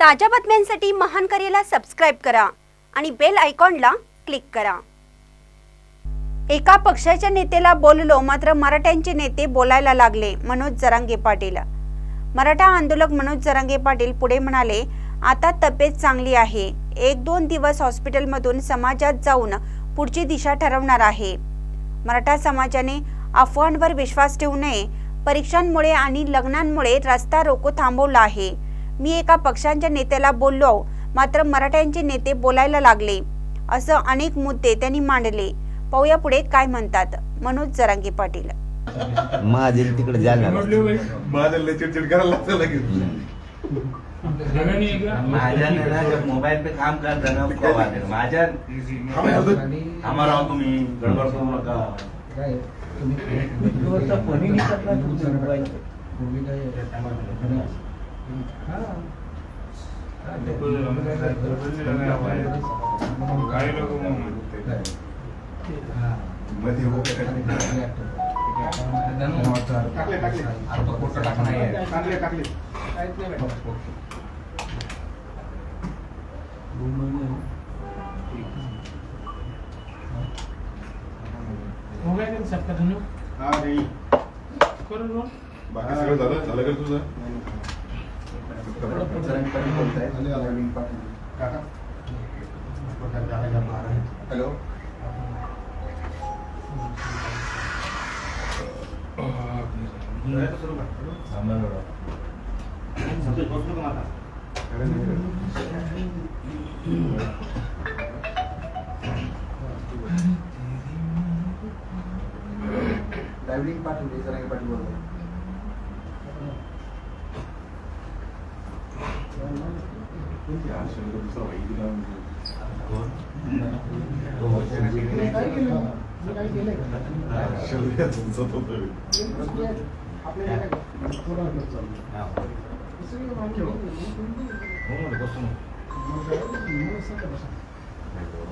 ताज्या बातम्यांसाठी महान करेला सबस्क्राईब करा आणि बेल आयकॉनला क्लिक करा. एका पक्षाच्या नेत्याला बोललो मात्र मराठ्यांचे नेते बोलायला लागले मनोज जरांगे पाटील. मराठा आंदोलक मनोज जरांगे पाटील पुढे म्हणाले आता तब्येत चांगली आहे. एक दोन दिवस हॉस्पिटलमधून समाजात जाऊन पुढची दिशा ठरवणार आहे. मराठा समाजाने अफवांवर विश्वास ठेवू नये. परीक्षांमुळे आणि लग्नांमुळे रस्ता रोको थांबवला आहे. मी एका पक्षांच्या नेत्याला बोललो मात्र मराठ्यांचे नेते बोलायला लागले असं अनेक मुद्दे त्यांनी मांडले पाहूया पुढे काय म्हणतात मनोज जरांगे पाटील महाजन तिकडे जाणार ना जब पे काम है हमारा हो तुम्ही गडबड करू नका काही लोक. मध्ये हो टाकले, टाकले. टाकले, टाकले. हो गया क्या सबका धन्यवाद हा रेडी करो रोल बाकी सगळं झालं झालं का तुझं हॅलो ड्रायव्हिंग पाठवली जरा なるほど。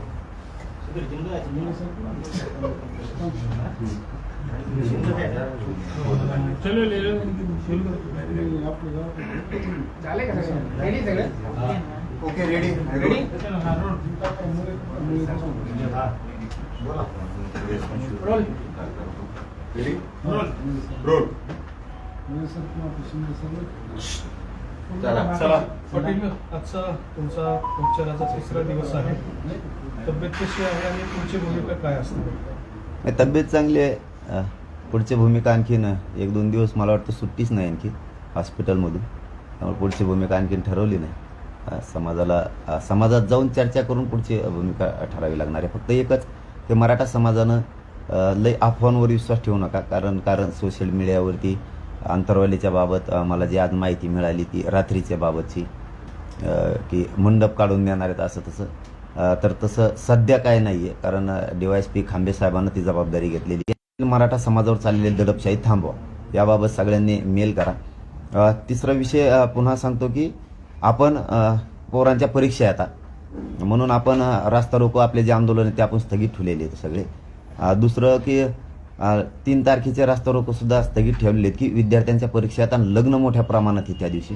चलो ले का सगळं रेडी सगळं okay ready roll roll roll चला. चला पाटील आजचा तुमचा उपचाराचा तिसरा दिवस आहे तब्येत कशी आहे आणि तुमची भूमिका काय असते? नाही, तब्येत चांगली आहे. पुढची भूमिका आणखीन एक दोन दिवस मला वाटतं सुट्टीच नाही आणखी हॉस्पिटलमधून. त्यामुळे पुढची भूमिका आणखीन ठरवली नाही. समाजाला समाजात जाऊन चर्चा करून पुढची भूमिका ठरावी लागणार आहे. फक्त एकच की मराठा समाजानं लई लय अफवांवर विश्वास ठेवू नका. कारण कारण सोशल मीडियावरती अंतरवालीच्या बाबत मला जी आज माहिती मिळाली ती रात्रीच्या बाबतची की मंडप काढून देणार आहेत असं तसं. तर तसं सध्या काय नाही आहे कारण डी वाय एस पी खांबे साहेबांना ती जबाबदारी घेतलेली मराठा समाजावर चाललेली दडपशाही थांबवा. याबाबत सगळ्यांनी मेल करा. तिसरा विषय पुन्हा सांगतो की आपण पोरांच्या परीक्षा येतात आता. म्हणून आपण रास्ता रोको आपले जे आंदोलन आहे ते आपण स्थगित ठेवलेले आहेत सगळे. दुसरं की तीन तारखेचे रास्ता रोको सुद्धा स्थगित ठेवलेले आहेत की विद्यार्थ्यांच्या परीक्षा येतात लग्न मोठ्या प्रमाणात आहे त्या दिवशी.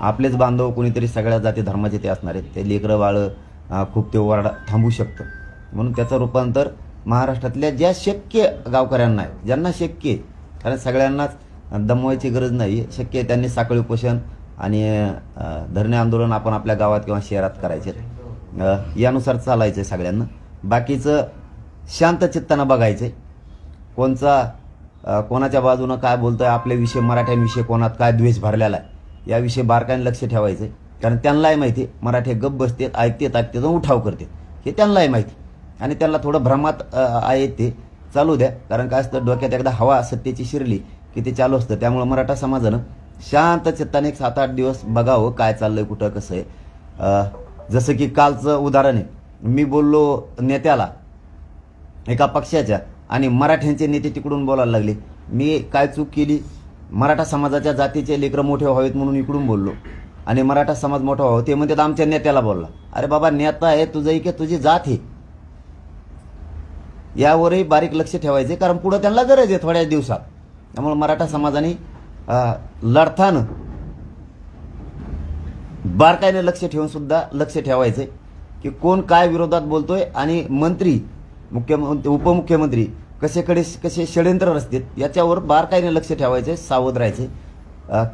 आपलेच बांधव कोणीतरी सगळ्या जाती धर्माचे ते असणार आहेत. ते लेकरं बाळं खूप ते वाढ थांबू शकतं. म्हणून त्याचं रूपांतर महाराष्ट्रातल्या ज्या शक्य गावकऱ्यांना आहेत ज्यांना शक्य आहे कारण सगळ्यांनाच दमवायची गरज नाही. शक्य आहे त्यांनी साखळी उपोषण आणि धरणे आंदोलन आपण आपल्या गावात किंवा शहरात करायचे. यानुसार चालायचं आहे सगळ्यांना. बाकीचं शांत चित्तानं बघायचं आहे कोणचा कोणाच्या बाजूनं काय बोलतो आहे आपले विषय मराठ्यांविषयी कोणात काय द्वेष भरलेला आहे याविषयी बारकाईने लक्ष ठेवायचं आहे कारण त्यांनाही माहिती आहे, मराठी गप बसतेत ऐकतात ऐकतात उठाव करते हे त्यांनाही माहिती आणि त्यांना थोडं भ्रमात आहे ते. चालू द्या. कारण काय असतं डोक्यात एकदा हवा सत्तेची शिरली की ते चालू असतं. त्यामुळं मराठा समाजानं शांत चित्ताने एक सात आठ दिवस बघावं काय चाललंय कुठं कसं आहे. जसं की कालचं उदाहरण आहे. मी बोललो नेत्याला एका पक्षाच्या आणि मराठ्यांचे नेते तिकडून बोलायला लागले. मी काय चूक केली? मराठा समाजाच्या जातीचे लेकरं मोठे व्हावेत म्हणून इकडून बोललो. आणि मराठा समाज मोठा व्हावा ते म्हणतात आमच्या नेत्याला बोलला. अरे बाबा नेता आहे तुझं की तुझी जात आहे. यावरही बारीक लक्ष ठेवायचे कारण पुढं त्यांना गरज आहे थोड्या दिवसात. त्यामुळे मराठा समाजाने अं, लढतानं बारकाईने लक्ष ठेवून सुद्धा लक्ष ठेवायचे की कोण काय विरोधात बोलतोय आणि मंत्री मुख्यमंत्री उपमुख्यमंत्री कसेकडे कसे षडयंत्र रचतात याच्यावर बारकाईने लक्ष ठेवायचे सावध राहायचे.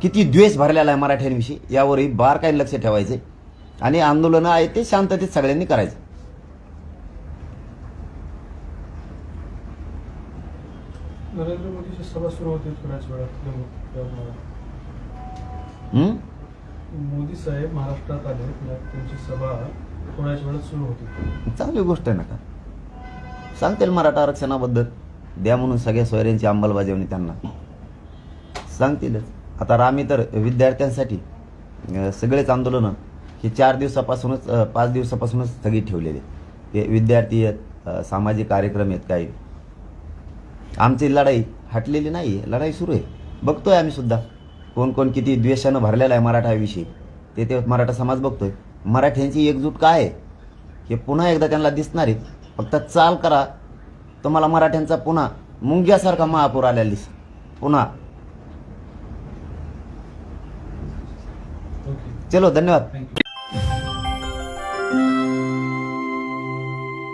किती द्वेष भरलेला आहे मराठ्यांविषयी यावरही बारकाईने लक्ष ठेवायचे. आणि आंदोलनं आहे ते शांततेत सगळ्यांनी करायचं. नरेंद्र मोदीची सभा सुरू होती थोड्याच वेळात? मोदी साहेब महाराष्ट्रात आले त्यांची सभा थोड्याच वेळात सुरू होती. चांगली गोष्ट आहे ना का? सांगतील मराठा आरक्षणाबद्दल. द्या म्हणून सगळ्या सोयऱ्यांची अंमलबजावणी त्यांना. सांगतीलच. आता रामी तर विद्यार्थ्यांसाठी सगळेच आंदोलनं हे चार दिवसापासूनच पाच दिवसापासूनच स्थगित ठेवलेले ते विद्यार्थी आहेत सामाजिक कार्यक्रम आहेत काही. आमची लढाई हटलेली नाही आहे लढाई सुरू आहे. बघतोय आम्ही सुद्धा कोण कोण किती द्वेषानं भरलेला आहे मराठाविषयी. ते ते मराठा समाज बघतोय. मराठ्यांची एकजूट काय आहे? हे पुन्हा एकदा त्यांना दिसणार आहे फक्त चाल करा. तुम्हाला मराठ्यांचा पुन्हा मुंग्यासारखा महापूर आलेला दिस पुन्हा. चलो धन्यवाद.